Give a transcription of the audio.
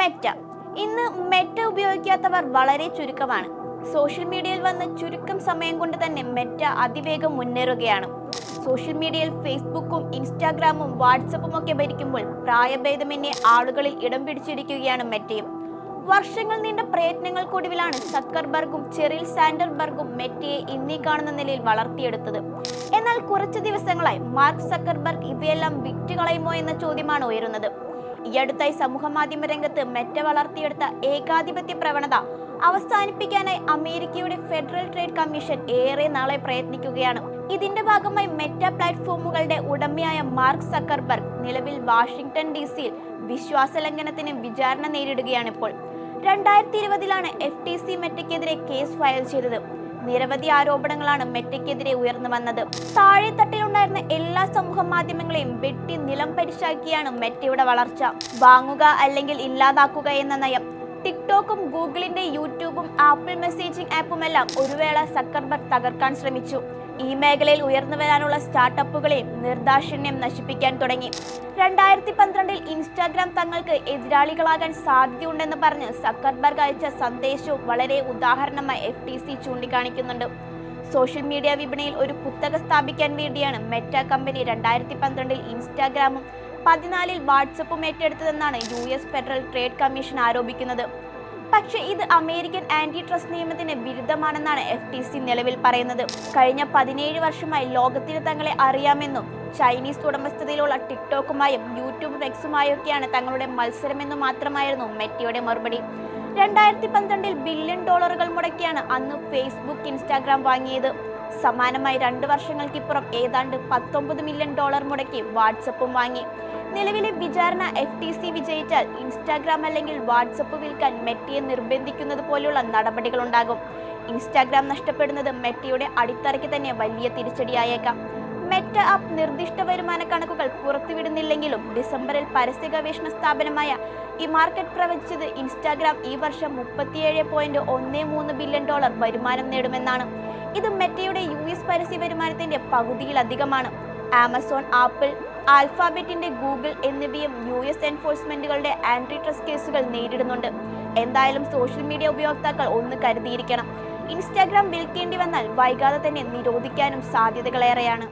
Meta. ഇന്ന് Meta ഉപയോഗിക്കാത്തവർ വളരെ ചുരുക്കമാണ്. സോഷ്യൽ മീഡിയയിൽ വന്ന് ചുരുക്കം സമയം കൊണ്ട് തന്നെ മെറ്റ അതിവേഗം മുന്നേറുകയാണ്. സോഷ്യൽ മീഡിയയിൽ ഫേസ്ബുക്കും ഇൻസ്റ്റാഗ്രാമും വാട്സപ്പും ഒക്കെ ഭരിക്കുമ്പോൾ പ്രായഭേദമന്യേ ആളുകളിൽ ഇടം പിടിച്ചിരിക്കുകയാണ് മെറ്റയും. വർഷങ്ങൾ നീണ്ട പ്രയത്നങ്ങൾക്കൊടുവിലാണ് സക്കർബർഗും ചെറിൽ സാൻഡർബർഗും മെറ്റയെ ഇന്നീ കാണുന്ന നിലയിൽ വളർത്തിയെടുത്തത്. എന്നാൽ കുറച്ച് ദിവസങ്ങളായി മാർക്ക് സക്കർബർഗ് ഇവയെല്ലാം വിറ്റുകളയുമോ എന്ന ചോദ്യമാണ് ഉയരുന്നത്. ഈ അടുത്തായി സമൂഹ മാധ്യമ രംഗത്ത് മെറ്റ വളർത്തിയെടുത്ത ഏകാധിപത്യ പ്രവണത അവസാനിപ്പിക്കാനായി അമേരിക്കയുടെ ഫെഡറൽ ട്രേഡ് കമ്മീഷൻ ഏറെ നാളെ പ്രയത്നിക്കുകയാണ്. ഇതിന്റെ ഭാഗമായി മെറ്റ പ്ലാറ്റ്ഫോമുകളുടെ ഉടമയായ മാർക്ക് സക്കർബർഗ് നിലവിൽ വാഷിംഗ്ടൺ ഡി സിയിൽ വിശ്വാസ ലംഘനത്തിന് വിചാരണ നേരിടുകയാണിപ്പോൾ രണ്ടായിരത്തി ഇരുപതിലാണ് എഫ് ടി സി മെറ്റയ്ക്കെതിരെ കേസ് ഫയൽ ചെയ്തത്. നിരവധി ആരോപണങ്ങളാണ് മെറ്റയ്ക്കെതിരെ ഉയർന്നു വന്നത്. താഴെത്തട്ടിലുണ്ടായിരുന്ന എല്ലാ സമൂഹ മാധ്യമങ്ങളെയും വെട്ടി നിലം പരിശാക്കിയാണ് മെറ്റയുടെ വളർച്ച. വാങ്ങുക അല്ലെങ്കിൽ ഇല്ലാതാക്കുക എന്ന നയം ടിക്ടോക്കും ഗൂഗിളിന്റെ യൂട്യൂബും ആപ്പിൾ മെസ്സേജിംഗ് ആപ്പുമെല്ലാം ഒരു വേള സക്കർബർഗ് തകർക്കാൻ ശ്രമിച്ചു. ഈ മേഖലയിൽ ഉയർന്നു വരാനുള്ള സ്റ്റാർട്ടപ്പുകളെയും നിർദാക്ഷിണ്യം നശിപ്പിക്കാൻ തുടങ്ങി. രണ്ടായിരത്തി പന്ത്രണ്ടിൽ ഇൻസ്റ്റാഗ്രാം തങ്ങൾക്ക് എതിരാളികളാകാൻ സാധ്യതയുണ്ടെന്ന് പറഞ്ഞ് സക്കർബർഗ് അയച്ച സന്ദേശവും വളരെ ഉദാഹരണമായി എഫ് ടി സി ചൂണ്ടിക്കാണിക്കുന്നുണ്ട്. സോഷ്യൽ മീഡിയ വിപണിയിൽ ഒരു കുത്തക സ്ഥാപിക്കാൻ വേണ്ടിയാണ് മെറ്റ കമ്പനി രണ്ടായിരത്തി പന്ത്രണ്ടിൽ ഇൻസ്റ്റാഗ്രാമും പതിനാലിൽ വാട്സപ്പും ഏറ്റെടുത്തതെന്നാണ് U S federal trade commission ആരോപിക്കുന്നത്. പക്ഷേ ഇത് അമേരിക്കൻ ആന്റി ട്രസ്റ്റ് നിയമത്തിന് വിരുദ്ധമാണെന്നാണ് എഫ് ടി സി നിലവിൽ പറയുന്നത്. കഴിഞ്ഞ പതിനേഴ് വർഷമായി ലോകത്തിന് തങ്ങളെ അറിയാമെന്നും ചൈനീസ് ഉടമസ്ഥതയിലുള്ള ടിക്ടോക്കുമായും യൂട്യൂബ് എക്സുമായൊക്കെയാണ് തങ്ങളുടെ മത്സരമെന്നു മാത്രമായിരുന്നു മെറ്റിയുടെ മറുപടി. രണ്ടായിരത്തി പന്ത്രണ്ടിൽ ബില്യൺ ഡോളറുകൾ മുടക്കിയാണ് അന്ന് ഫേസ്ബുക്ക് ഇൻസ്റ്റാഗ്രാം വാങ്ങിയത്. സമാനമായി രണ്ട് വർഷങ്ങൾക്കിപ്പുറം ഏതാണ്ട് പത്തൊമ്പത് മില്യൺ ഡോളർ മുടക്കി വാട്സപ്പും വാങ്ങി. നിലവിലെ വിചാരണ എഫ് ടി സി വിജയിച്ചാൽ ഇൻസ്റ്റാഗ്രാം അല്ലെങ്കിൽ വാട്സപ്പ് വിൽക്കാൻ മെറ്റിയെ നിർബന്ധിക്കുന്നത് പോലെയുള്ള നടപടികളുണ്ടാകും. ഇൻസ്റ്റാഗ്രാം നഷ്ടപ്പെടുന്നത് മെറ്റിയുടെ അടിത്തറയ്ക്ക് തന്നെ വലിയ തിരിച്ചടിയായേക്കാം. മെറ്റ ആപ്പ് നിർദ്ദിഷ്ട വരുമാന കണക്കുകൾ പുറത്തുവിടുന്നില്ലെങ്കിലും ഡിസംബറിൽ പരസ്യ ഗവേഷണ സ്ഥാപനമായ ഈ മാർക്കറ്റ് പ്രവചിച്ചത് ഇൻസ്റ്റാഗ്രാം ഈ വർഷം മുപ്പത്തിയേഴ് പോയിന്റ് ഒന്ന് മൂന്ന് ബില്യൺ ഡോളർ വരുമാനം നേടുമെന്നാണ്. ഇത് മെറ്റയുടെ യു എസ് പരസ്യ വരുമാനത്തിന്റെ പകുതിയിലധികമാണ്. ആമസോൺ ആപ്പിൾ ആൽഫാബെറ്റിന്റെ ഗൂഗിൾ എന്നിവയും യു എസ് എൻഫോഴ്സ്മെന്റുകളുടെ ആന്റി ട്രസ്റ്റ് കേസുകൾ നേരിടുന്നുണ്ട്. എന്തായാലും സോഷ്യൽ മീഡിയ ഉപയോക്താക്കൾ ഒന്ന് കരുതിയിരിക്കണം. ഇൻസ്റ്റാഗ്രാം വിൽക്കേണ്ടി വന്നാൽ വൈകാതെ തന്നെ നിരോധിക്കാനും സാധ്യതകളേറെയാണ്.